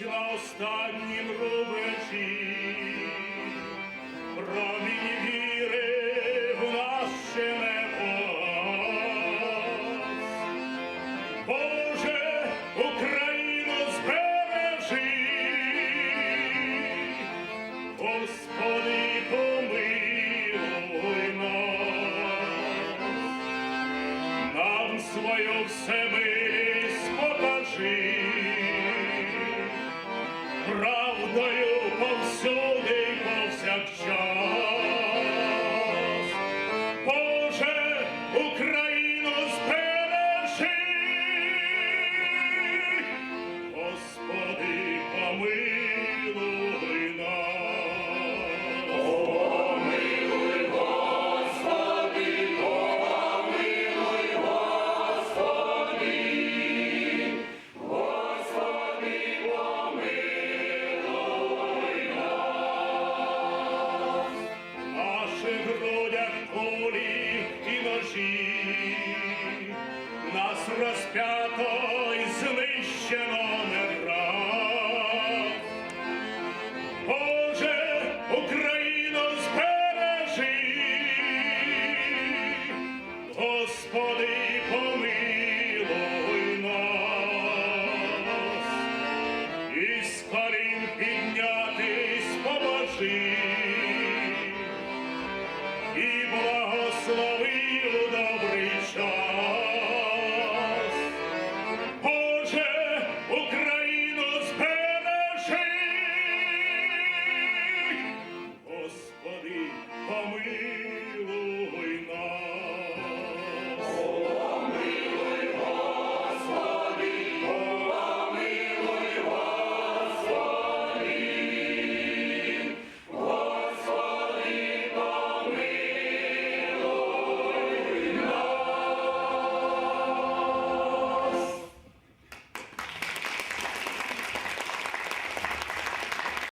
на останнім рубежі. Промінь віри в нас ще. Боже, Україну збережи, Господи, помилуй нас, нам свою всемилість покажи, правдою повсюди і повсякчас. Боже, Україну збережи, Господи, помилуй кулі і ножі, нас розп'ято і знищено не раз. Боже, Україну збережи, Господи, помилуй нас, і благослови